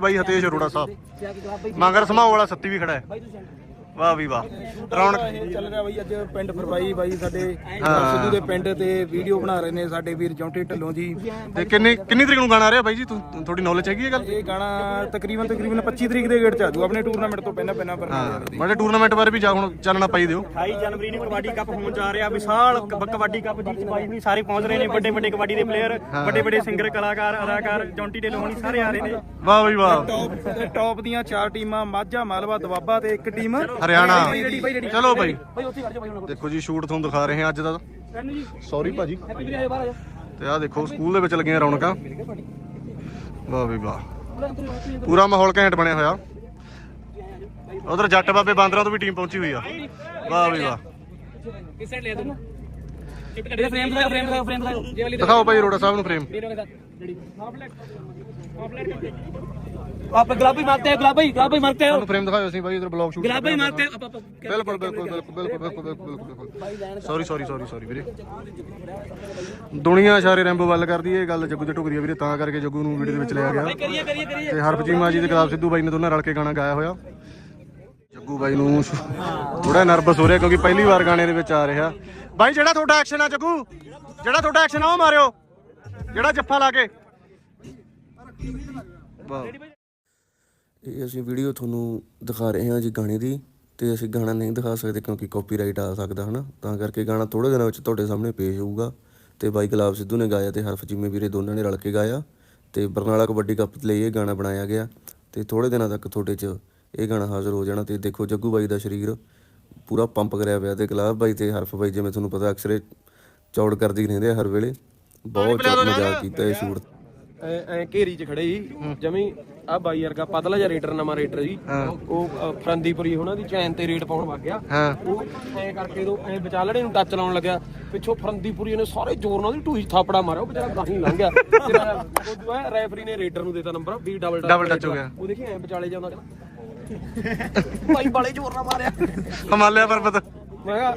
ਬਾਈ ਹਤੇਸ਼ ਅਰੋੜਾ ਸਾਹਿਬ। ਮੰਗਰ ਸਮਾਓ ਵਾਲਾ ਸੱਤੀ ਵੀ ਖੜਾ ਹੈ। ਵਾਹ ਵੀ ਵਾਹ। ਰੌਣਕ ਚੱਲ ਰਿਹਾ ਬਾਈ ਅੱਜ ਪਿੰਡ ਫਰਵਾਈ ਬਾਈ ਸਾਡੇ। ਸਿੱਧੂ ਦੇ ਪਿੰਡ ਤੇ ਵੀਡੀਓ ਬਣਾ ਰਹੇ ਨੇ ਸਾਡੇ ਵੀਰ ਜੌਂਟੀ ਢੱਲੋਂ ਜੀ। ਤੇ ਕਿੰਨੀ ਕਿੰਨੀ ਤਰੀਕ ਨੂੰ ਗਾਣਾ ਆ ਰਿਹਾ ਬਾਈ ਜੀ? ਤੂੰ ਤੁਹਾਡੀ ਨੌਲੇਜ ਹੈਗੀ ਇਹ ਗੱਲ? ਇਹ ਗਾਣਾ ਤਕਰੀਬਨ ਤਕਰੀਬਨ 25 ਤਰੀਕ ਦੇ ਗੇੜ ਚ ਆਜੂ ਆਪਣੇ ਟੂਰਨਾਮੈਂਟ ਤੋਂ ਪਹਿਲਾਂ ਪਹਿਲਾਂ ਪਰ ਮਾੜੇ ਟੂਰਨਾਮੈਂਟ ਬਾਰੇ ਵੀ ਜਾ ਹੁਣ ਚਾਨਣਾ ਪਾਈ ਦਿਓ। 28 ਜਨਵਰੀ ਨੂੰ ਕਬੱਡੀ ਕੱਪ ਹੋਣ ਜਾ ਰਿਹਾ ਵਿਸ਼ਾਲ ਕਬੱਡੀ ਕੱਪ ਜਿੱਤ ਪਾਈ ਹੋਈ ਸਾਰੇ ਪਹੁੰਚ ਰਹੇ ਨੇ ਵੱਡੇ ਵੱਡੇ ਕਬੱਡੀ ਦੇ ਪਲੇਅਰ ਵੱਡੇ ਵੱਡੇ ਸਿੰਗਰ ਕਲਾਕਾਰ ਅਦਾਕਾਰ ਜੌਂਟੀ ਢਿੱਲੋਂ ਹੋਣੀ ਸਾਰੇ ਆ ਰਹੇ ਨੇ। ਵਾਹ ਬਈ ਵਾਹ। ਟੌਪ ਦੀਆਂ ਚਾਰ ਟੀਮਾਂ ਮਾਝਾ ਮਾਲਵਾ ਦਵਾਬਾ ਤੇ ਇੱਕ ਟੀਮ। ਹਰਿਆਣਾ। ਚਲੋ ਉੱਥੇ ਖੜ ਜਾ ਹੁਣ ਦੇਖੋ ਜੀ ਸ਼ੂਟ ਤੁਹਾਨੂੰ ਦਿਖਾ ਰਹੇ ਹਾਂ ਅੱਜ ਦਾ। ਸੌਰੀ ਭਾਜੀ। ਆ ਤੇ ਆਹ ਦੇਖੋ ਸਕੂਲ ਦੇ ਵਿੱਚ ਲੱਗੀਆਂ ਰੌਣਕਾਂ। ਵਾਹ ਵੀ ਵਾਹ। ਪੂਰਾ ਮਾਹੌਲ ਘੈਂਟ ਬਣਿਆ ਹੋਇਆ। ਉਧਰ ਜੱਟ ਬਾਬੇ ਬਾਂਦਰਾਂ ਤੋਂ ਵੀ ਟੀਮ ਪਹੁੰਚੀ ਹੋਈ ਆ। ਵਾਹ ਵੀ ਵਾਹ। ਕਿਸ ਸਾਈਡ ਲੈ ਤੂੰ ਇਹਦੇ ਫਰੇਮ ਦਿਖਾਓ ਫਰੇਮ ਦਿਖਾਓ ਫਰੇਮ ਦਿਖਾਓ ਜੇ ਵਾਲੀ ਦਿਖਾਓ ਭਾਈ ਰੋੜਾ ਸਾਹਿਬ ਨੂੰ ਫਰੇਮ ਵੀਰੇ ਦਾ ਰੈਡੀ आप गुलाबी मारते हैं गुलाबी गुलाबी मारते हो ਤੁਹਾਨੂੰ ਫਰੇਮ ਦਿਖਾਓ ਅਸੀਂ ਬਾਈ ਇਧਰ ਬਲੌਗ ਸ਼ੂਟ गुलाबी मारते हो आप- आप- ਬਿਲਕੁਲ ਬਿਲਕੁਲ ਬਿਲਕੁਲ ਬਿਲਕੁਲ ਬਿਲਕੁਲ ਬਿਲਕੁਲ ਸੌਰੀ ਸੌਰੀ ਸੌਰੀ ਸੌਰੀ ਵੀਰੇ ਦੁਨੀਆ ਇਸ਼ਾਰੇ ਰੈਂਬੋ ਵੱਲ ਕਰਦੀ ਹੈ ਇਹ ਗੱਲ ਜੱਗੂ ਤੇ ਟੁਕਰੀ ਆ ਵੀਰੇ ਤਾਂ ਕਰਕੇ ਜੱਗੂ ਨੂੰ ਵੀਡੀਓ ਦੇ ਵਿੱਚ ਲਿਆ ਗਿਆ करिए करिए करिए ਤੇ ਹਰਫ ਚੀਮਾ ਜੀ ਤੇ ਗੁਲਾਬ ਸਿੱਧੂ ਬਾਈ ਨੇ ਦੋਨਾਂ ਰਲ ਕੇ ਗਾਣਾ ਗਾਇਆ ਹੋਇਆ ਜੱਗੂ ਬਾਈ ਨੂੰ। ਥੋੜਾ ਨਰਵਸ ਹੋ ਰਿਹਾ ਕਿਉਂਕਿ ਪਹਿਲੀ ਵਾਰ ਗਾਣੇ ਦੇ ਵਿੱਚ ਆ ਰਿਹਾ। ਬਾਈ, ਜਿਹੜਾ ਤੁਹਾਡਾ ਐਕਸ਼ਨ ਆ ਜੱਗੂ? ਜਿਹੜਾ ਤੁਹਾਡਾ ਐਕਸ਼ਨ ਆ, ਉਹ ਮਾਰਿਓ। ਜਿਹੜਾ ਜੱਫਾ ਲਾ ਕੇ। ਇਹ ਅਸੀਂ ਵੀਡੀਓ ਤੁਹਾਨੂੰ ਦਿਖਾ ਰਹੇ ਹਾਂ ਜੀ ਗਾਣੇ ਦੀ ਤੇ ਅਸੀਂ ਗਾਣਾ ਨਹੀਂ ਦਿਖਾ ਸਕਦੇ ਕਿਉਂਕਿ ਕਾਪੀਰਾਈਟ ਆ ਸਕਦਾ, ਹਨਾ? ਤਾਂ ਕਰਕੇ ਗਾਣਾ ਥੋੜੇ ਦਿਨਾਂ ਵਿੱਚ ਤੁਹਾਡੇ ਸਾਹਮਣੇ ਪੇਸ਼ ਹੋਊਗਾ। ਤੇ ਬਾਈ ਗੁਲਾਬ ਸਿੱਧੂ ਨੇ ਗਾਇਆ ਤੇ ਹਰਫ ਜਿੰਮੇ ਵੀਰੇ ਦੋਨਾਂ ਨੇ ਰਲ ਕੇ ਗਾਇਆ। ਤੇ ਬਰਨਾਲਾ ਕਬੱਡੀ ਕੱਪ ਲਈ ਇਹ ਗਾਣਾ ਬਣਾਇਆ ਗਿਆ। ਤੇ ਥੋੜੇ ਦਿਨਾਂ ਤੱਕ ਤੁਹਾਡੇ 'ਚ ਇਹ ਗਾਣਾ ਹਾਜ਼ਰ ਹੋ ਜਾਣਾ ਤੇ ਦੇਖੋ ਜੱਗੂ ਬਾਈ ਦਾ ਸਰੀਰ ਪੂਰਾ ਪੰਪ ਕਰਿਆ ਪਿਆ ਤੇ ਗੁਲਾਬ ਬਾਈ ਤੇ ਹਰਫ ਬਾਈ ਜਿਵੇਂ ਤੁਹਾਨੂੰ ਪਤਾ ਅਕਸਰੇ ਚੌੜ ਕਰਦੀ ਰਹਿੰਦੇ ਆ ਹਰ ਵੇਲੇ। ਬਹੁਤ ਮਜ਼ਾਕ ਕੀਤਾ ਇਹ ਸ਼ੂਟ ਐ ਐ ਘੇਰੀ 'ਚ ਖੜੇ ਜੀ ਜਮੀ ਆ ਬਾਈ ਵਰਗਾ ਪਤਲਾ ਜਿਹਾ ਰੇਡਰ ਨਵਾਂ ਰੇਡਰ ਜੀ ਉਹ ਫਰੰਦੀਪੁਰੀ ਉਹਨਾਂ ਦੀ ਚੈਨ ਤੇ ਰੇਡ ਪਾਉਣ ਵਗ ਗਿਆ। ਹਾਂ। ਉਹ ਐ ਕਰਕੇ ਦੋ ਐ ਵਿਚਾਲੜੇ ਨੂੰ ਟੱਚ ਲਾਉਣ ਲੱਗਿਆ ਪਿੱਛੋਂ ਫਰੰਦੀਪੁਰੀ ਨੇ ਸਾਰੇ ਜ਼ੋਰ ਨਾਲ ਉਹਦੀ ਢੂਈ 'ਚ ਥਾਪੜਾ ਮਾਰਿਆ। ਉਹ ਵਿਚਾਰਾ ਗਾਹੀਂ ਲੰਘ ਗਿਆ। ਉਹ ਦੁਆ ਰੈਫਰੀ ਨੇ ਰੇਡਰ ਨੂੰ ਦੇਤਾ ਨੰਬਰ ਵੀ ਡਬਲ Double touch ਹੋ ਗਿਆ। ਉਹ ਦੇਖੀ ਐ ਵਿਚਾਲੇ ਜਾਂਦਾ ਕਹਿੰਦਾ ਭਾਈ ਬਾਲੇ ਜ਼ੋਰ ਨਾਲ ਮਾਰਿਆ। ਹਿਮਾਲਿਆ ਪਰਬਤ। ਮੈਂ ਕਿਹਾ